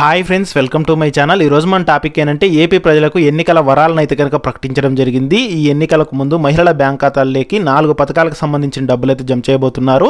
Hi friends welcome to my channel. ఈ రోజు మన టాపిక్ ఏంటంటే ఏపీ ప్రజలకు ఎన్నికల వరాలను అయితే కనుక ప్రకటించడం జరిగింది. ఈ ఎన్నికలకు ముందు మహిళల బ్యాంక్ ఖాతాల్లోకి నాలుగు పథకాలకు సంబంధించిన డబ్బులు అయితే జమ చేయబోతున్నారు.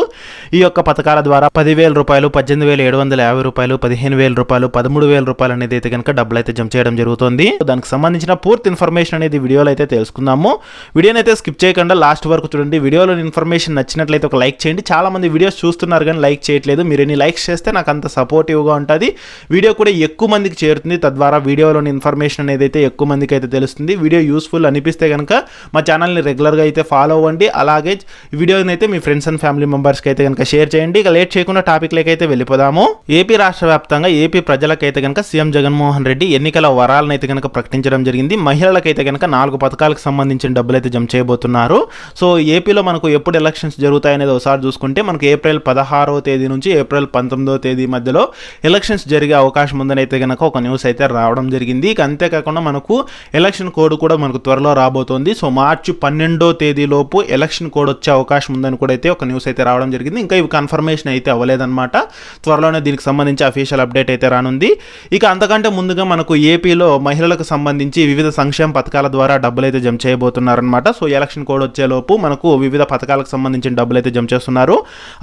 ఈ యొక్క పథకాల ద్వారా పదివేల రూపాయలు పద్దెనిమిది వేల ఏడు వందల యాభై రూపాయలు పదిహేను వేల రూపాయలు పదమూడు వేల రూపాయలు అనేది అయితే కనుక డబ్బులు అయితే జమ చేయడం జరుగుతుంది. దానికి సంబంధించిన పూర్తి ఇన్ఫర్మేషన్ అనేది వీడియోలో అయితే తెలుసుకుందాము. వీడియోని అయితే స్కిప్ చేయకుండా లాస్ట్ వరకు చూడండి. వీడియోలో ఇన్ఫర్మేషన్ నచ్చినట్లయితే ఒక లైక్ చేయండి. చాలా మంది వీడియోస్ చూస్తున్నారు కానీ లైక్ చేయట్లేదు. మీరు ఎన్ని లైక్స్ చేస్తే నాకు అంత సపోర్టివ్గా ఉంటుంది. వీడియో కూడా ఎక్కువ మందికి చేరుతుంది. తద్వారా వీడియోలోని ఇన్ఫర్మేషన్ అనేది అయితే ఎక్కువ మందికి అయితే తెలుస్తుంది. వీడియో యూస్ఫుల్ అనిపిస్తే కనుక మా ఛానల్ని రెగ్యులర్గా అయితే ఫాలో అవ్వండి. అలాగే వీడియోని అయితే మీ ఫ్రెండ్స్ అండ్ ఫ్యామిలీ మెంబర్స్కి అయితే కనుక షేర్ చేయండి. ఇక లేట్ చేయకుండా టాపిక్లకి అయితే వెళ్ళిపోదాము. ఏపీ రాష్ట్ర వ్యాప్తంగా ఏపీ ప్రజలకైతే కనుక సీఎం జగన్మోహన్ రెడ్డి ఎన్నికల వరాలను అయితే కనుక ప్రకటించడం జరిగింది. మహిళలకైతే కనుక నాలుగు పథకాలకు సంబంధించిన డబ్బులు అయితే జమ చేయబోతున్నారు. సో ఏపీలో మనకు ఎప్పుడు ఎలక్షన్స్ జరుగుతాయనేది ఒకసారి చూసుకుంటే మనకు ఏప్రిల్ పదహారవ తేదీ నుంచి ఏప్రిల్ పంతొమ్మిదవ తేదీ మధ్యలో ఎలక్షన్స్ జరిగే అవకాశం ఉందని అయితే కనుక ఒక న్యూస్ అయితే రావడం జరిగింది. ఇక అంతేకాకుండా మనకు ఎలక్షన్ కోడ్ కూడా మనకు త్వరలో రాబోతోంది. సో మార్చి పన్నెండో తేదీలోపు ఎలక్షన్ కోడ్ వచ్చే అవకాశం ఉందని కూడా అయితే ఒక న్యూస్ అయితే రావడం జరిగింది. ఇంకా ఇవి కన్ఫర్మేషన్ అయితే అవ్వలేదన్నమాట. త్వరలోనే దీనికి సంబంధించి అఫీషియల్ అప్డేట్ అయితే రానుంది. ఇక అంతకంటే ముందుగా మనకు ఏపీలో మహిళలకు సంబంధించి వివిధ సంక్షేమ పథకాల ద్వారా డబ్బులు అయితే జమ చేయబోతున్నారనమాట సో ఎలక్షన్ కోడ్ వచ్చేలోపు మనకు వివిధ పథకాలకు సంబంధించిన డబ్బులు అయితే జమ చేస్తున్నారు.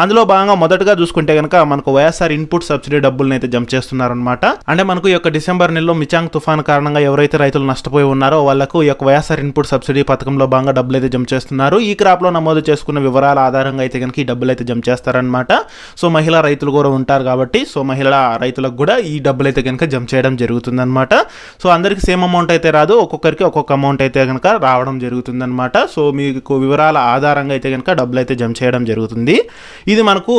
అందులో భాగంగా మొదటగా చూసుకుంటే కనుక మనకు వైఎస్ఆర్ ఇన్పుట్ సబ్సిడీ డబ్బులను అయితే జమ చేస్తున్నారనమాట అంటే మనకు ఈ యొక్క డిసెంబర్ నెలలో మిచాంగ్ తుఫాన్ కారణంగా ఎవరైతే రైతులు నష్టపోయి ఉన్నారో వాళ్ళకు ఈ యొక్క వైఎస్ఆర్ ఇన్పుట్ సబ్సిడీ పథకంలో భాగంగా డబ్బులు అయితే జమ చేస్తున్నారు. ఈ క్రాప్లో నమోదు చేసుకున్న వివరాల ఆధారంగా అయితే కనుక ఈ డబ్బులు అయితే జమ చేస్తారనమాట సో మహిళా రైతులు కూడా ఉంటారు కాబట్టి సో మహిళా రైతులకు కూడా ఈ డబ్బులు అయితే కనుక జమ చేయడం జరుగుతుందన్నమాట. సో అందరికి సేమ్ అమౌంట్ అయితే రాదు. ఒక్కొక్కరికి ఒక్కొక్క అమౌంట్ అయితే కనుక రావడం జరుగుతుందన్నమాట. సో మీకు వివరాల ఆధారంగా అయితే కనుక డబ్బులు అయితే జమ చేయడం జరుగుతుంది. ఇది మనకు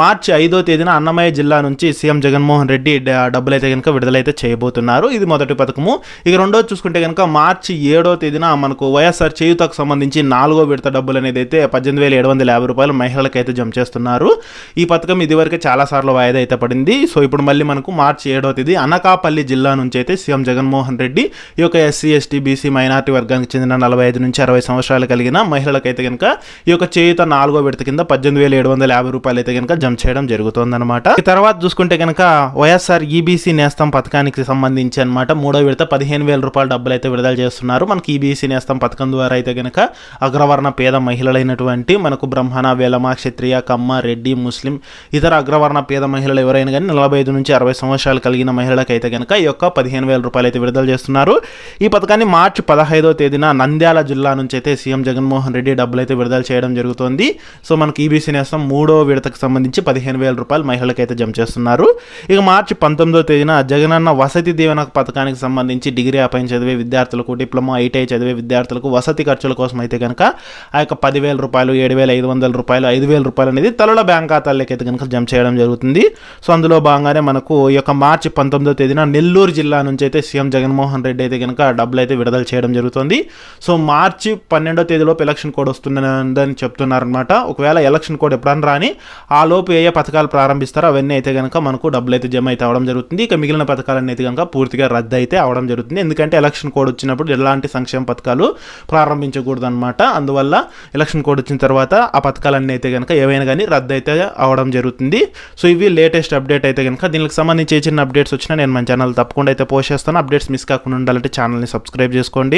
మార్చి ఐదో తేదీన అన్నమయ్య జిల్లా నుంచి సీఎం జగన్మోహన్ రెడ్డి డబ్బులు అయితే కనుక విడుదలైతే చేయబోతున్నారు. ఇది మొదటి పథకము. ఇక రెండోది చూసుకుంటే కనుక మార్చి ఏడో తేదీన మనకు వైఎస్ఆర్ చేయుతకు సంబంధించి నాలుగో విడత డబ్బులు అనేది అయితే పద్దెనిమిది వేల ఏడు వందల యాభై రూపాయలు మహిళలకు అయితే జమ చేస్తున్నారు. ఈ పథకం ఇదివరకే చాలా సార్లు వాయిదా అయితే పడింది. సో ఇప్పుడు మళ్ళీ మనకు మార్చి ఏడో తేదీ అనకాపల్లి జిల్లా నుంచి అయితే సీఎం జగన్మోహన్ రెడ్డి ఈ యొక్క ఎస్సీ ఎస్టీ బీసీ మైనార్టీ వర్గానికి చెందిన నలభై ఐదు నుంచి అరవై సంవత్సరాలు కలిగిన మహిళలకైతే కనుక ఈ యొక్క చేయుత నాలుగో విడత కింద పద్దెనిమిది వేల ఏడు వందల యాభై రూపాయలు అయితే కనుక జమ చేయడం జరుగుతుందన్నమాట. తర్వాత చూసుకుంటే కనుక వైఎస్ఆర్ ఈబీసీ నేస్తం పథకానికి సంబంధించి అనమాట మూడో విడత పదిహేను వేల రూపాయల డబ్బులు అయితే విడుదల చేస్తున్నారు. మనకి ఈబీసీ నేస్తం పథకం ద్వారా అయితే కనుక అగ్రవర్ణ పేద మహిళలైనటువంటి మనకు బ్రహ్మణ వేలమ క్షత్రియ కమ్మ రెడ్డి ముస్లిం ఇతర అగ్రవర్ణ పేద మహిళలు ఎవరైనా కానీ నలభై ఐదు నుంచి అరవై సంవత్సరాలు కలిగిన మహిళలకైతే కనుక ఈ యొక్క పదిహేను వేల రూపాయలు అయితే విడుదల చేస్తున్నారు. ఈ పథకాన్ని మార్చి పదహైదో తేదీన నంద్యాల జిల్లా నుంచి అయితే సీఎం జగన్మోహన్ రెడ్డి డబ్బులు అయితే విడుదల చేయడం జరుగుతోంది. సో మనకి ఈబీసీ నేస్తం మూడో విడతకు సంబంధించి పదిహేను వేల రూపాయలు మహిళలకైతే జమ చేస్తున్నారు. ఇక మార్చి పంతొమ్మిదో తేదీన జగనన్న వసతి దీవెన పథకానికి సంబంధించి డిగ్రీ అపైన చదివే విద్యార్థులకు డిప్లొమా ఐటీఐ చదివే విద్యార్థులకు వసతి ఖర్చుల కోసం అయితే కనుక ఆ యొక్క పదివేల రూపాయలు ఏడు వేల ఐదు వందల రూపాయలు ఐదు వేల రూపాయలు అనేది తలల బ్యాంక్ ఖాతాల్లోకి అయితే కనుక జమ చేయడం జరుగుతుంది. సో అందులో భాగంగానే మనకు ఈ యొక్క మార్చి పంతొమ్మిదో తేదీన నెల్లూరు జిల్లా నుంచి అయితే సీఎం జగన్మోహన్ రెడ్డి అయితే కనుక డబ్బులు అయితే విడుదల చేయడం జరుగుతుంది. సో మార్చి పన్నెండో తేదీలోపు ఎలక్షన్ కోడ్ వస్తుందని చెప్తున్నారనమాట ఒకవేళ ఎలక్షన్ కోడ్ ఎప్పుడన్నా రాని ఆ లోపు ఏ ఏ పథకాలు ప్రారంభిస్తారో అవన్నీ అయితే కనుక మనకు డబ్బులు అయితే జమ అయితే అవడం జరుగుతుంది. ఇక మిగిలిన పథకాలన్నీ అయితే కనుక పూర్తిగా రద్దు అయితే అవడం జరుగుతుంది. ఎందుకంటే ఎలక్షన్ కోడ్ వచ్చినప్పుడు ఎలాంటి సంక్షేమ పథకాలు ప్రారంభించకూడదు అనమాట అందువల్ల ఎలక్షన్ కోడ్ వచ్చిన తర్వాత ఆ పథకాలన్నీ అయితే కనుక ఏవైనా కానీ రద్దు అయితే అవడం జరుగుతుంది. సో ఇవి లేటెస్ట్ అప్డేట్ అయితే కనుక దీనికి సంబంధించి చిన్న అప్డేట్స్ వచ్చినా నేను మన ఛానల్ తప్పకుండా అయితే పోస్ట్ చేస్తాను. అప్డేట్స్ మిస్ కాకుండా ఉండాలంటే ఛానల్ని సబ్స్క్రైబ్ చేసుకోండి.